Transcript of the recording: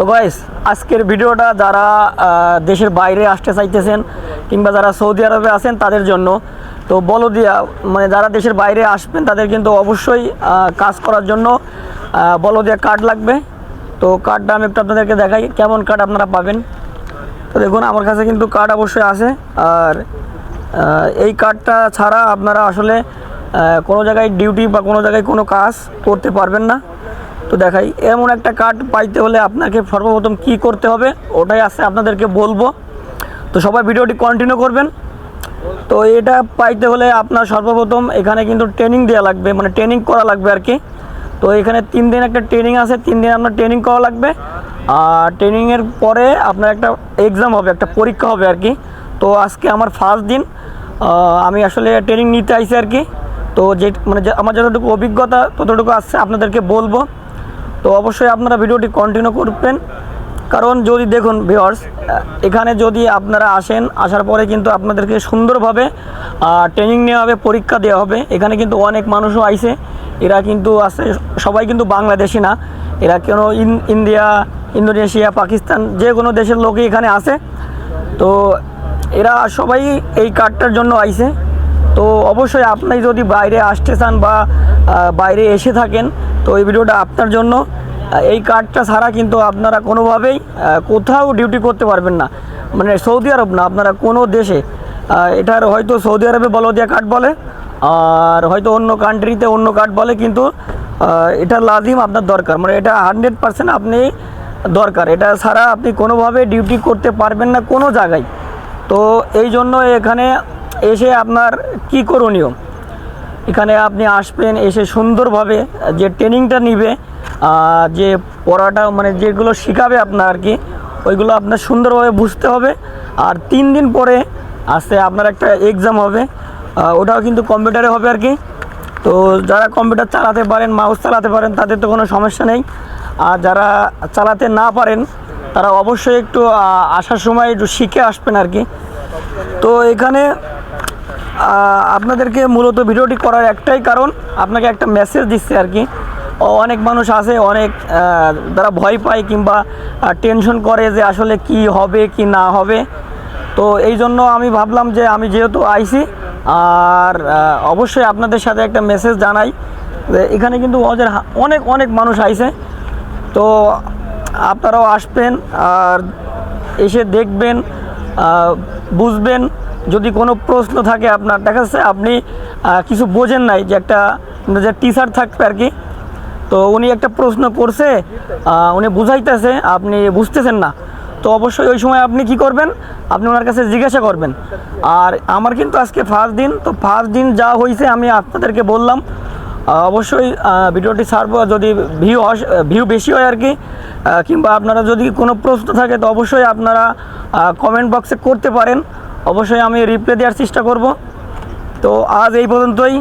তো গাইস আজকের ভিডিওটা যারা দেশের বাইরে আসতে চাইতেছেন কিংবা যারা সৌদি আরবে আছেন তাদের জন্য, তো বলো দিয়া মানে যারা দেশের বাইরে আসবেন তাদের কিন্তু অবশ্যই কাজ করার জন্য বলো দিয়া কার্ড লাগবে। তো কার্ডটা আমি একটু আপনাদেরকে দেখাই, কেমন কার্ড আপনারা পাবেন। তো দেখুন, আমার কাছে কিন্তু কার্ড অবশ্যই আছে, আর এই কার্ডটা ছাড়া আপনারা আসলে কোনো জায়গায় ডিউটি বা কোনো জায়গায় কোনো কাজ করতে পারবেন না। তো দেখাই। এমন একটা কার্ড পাইতে হলে আপনাকে সর্বপ্রথম কি করতে হবে, ওটাই আছে আপনাদেরকে বলব। তো সবাই ভিডিওটি কন্টিনিউ করবেন। তো এটা পাইতে হলে আপনার সর্বপ্রথম এখানে কিন্তু ট্রেনিং দেওয়া লাগবে মানে ট্রেনিং করা লাগবে আর কি। তো এখানে তিন দিন একটা ট্রেনিং আছে, তিন দিন আপনার ট্রেনিং করা লাগবে। আর ট্রেনিংয়ের পরে আপনার একটা এক্সাম হবে, একটা পরীক্ষা হবে আর কি। তো আজকে আমার ফার্স্ট দিন আমি আসলে ট্রেনিং নিতে আইছি আর কি। তো যে মানে আমার যতটুকু অভিজ্ঞতা ততটুকু আসছে আপনাদেরকে বলব। তো অবশ্যই আপনারা ভিডিওটি কন্টিনিউ করবেন। কারণ যদি দেখুন ভিওর্স এখানে যদি আপনারা আসেন, আসার পরে কিন্তু আপনাদেরকে সুন্দরভাবে ট্রেনিং নেওয়া হবে, পরীক্ষা দেওয়া হবে। এখানে কিন্তু অনেক মানুষও আইছে। এরা কিন্তু আছে, সবাই কিন্তু বাংলাদেশি না। এরা কোনো ইন- ইন্ডিয়া, ইন্দোনেশিয়া, পাকিস্তান, যে কোনো দেশের লোকই এখানে আছে। তো এরা সবাই এই কার্ডটার জন্য আইছে। তো অবশ্যই আপনি যদি বাইরে আসতে চান বা বাইরে এসে থাকেন তো এই ভিডিওটা আপনার জন্য। এই কার্ডটা ছাড়া কিন্তু আপনারা কোনোভাবেই কোথাও ডিউটি করতে পারবেন না। মানে সৌদি আরব না, আপনারা কোনো দেশে এটার হয়তো সৌদি আরবে বলদিয়া কার্ড বলে, আর হয়তো অন্য কান্ট্রিতে অন্য কার্ড বলে, কিন্তু এটা লাজিম আপনার দরকার। মানে এটা হান্ড্রেড পার্সেন্ট আপনি দরকার। এটা ছাড়া আপনি কোনোভাবে ডিউটি করতে পারবেন না কোনো জায়গায়। তো এই জন্য এখানে এসে আপনার কি করণীয়? এখানে আপনি আসবেন, এসে সুন্দরভাবে যে ট্রেনিংটা নিবে যে পড়াটা মানে যেগুলো শেখাবে আপনার আর কি, ওইগুলো আপনার সুন্দরভাবে বুঝতে হবে। আর তিন দিন পরে আসতে আপনার একটা এক্সাম হবে ওটাও কিন্তু কম্পিউটারে হবে আর কি। তো যারা কম্পিউটার চালাতে পারেন মাউস চালাতে পারেন, তাদের তো কোনো সমস্যা নেই। আর যারা চালাতে না পারেন, তারা অবশ্যই একটু আসার সময় একটু শিখে আসবেন আর কি। তো এখানে আপনাদেরকে মূলত ভিডিওটি করার একটাই কারণ, আপনাকে একটা মেসেজ দিচ্ছে আর কি। অনেক মানুষ আছে, অনেক তারা ভয় পায় কিংবা টেনশন করে যে আসলে কি হবে, কি না হবে। তো এই জন্য আমি ভাবলাম যে আমি যেহেতু আইছি, আর অবশ্যই আপনাদের সাথে একটা মেসেজ জানাই যে এখানে কিন্তু ওদের অনেক অনেক মানুষ আইছে। তো আপনারাও আসবেন আর এসে দেখবেন বুঝবেন। যদি কোনো প্রশ্ন থাকে আপনার, দেখা যাচ্ছে আপনি কিছু বোঝেন নাই যে একটা যে টিচার থাকবে আর কি, তো উনি একটা প্রশ্ন করছে উনি বুঝাইতেছে, আপনি বুঝতেছেন না। তো অবশ্যই ওই সময় আপনি কি করবেন? আপনি ওনার কাছে জিজ্ঞাসা করবেন। আর আমার কিন্তু আজকে ফার্স্ট দিন, তো ফার্স্ট দিন যা হয়েছে আমি আপনাদেরকে বললাম। অবশ্যই ভিডিওটি ছাড়বো, যদি ভিউ ভিউ বেশি হয় আর কি কিংবা আপনারা যদি কোনো প্রশ্ন থাকে, তো অবশ্যই আপনারা কমেন্ট বক্সে করতে পারেন। অবশ্যই আমি রিপ্লাই দেওয়ার চেষ্টা করব। তো আজ এই পর্যন্তই।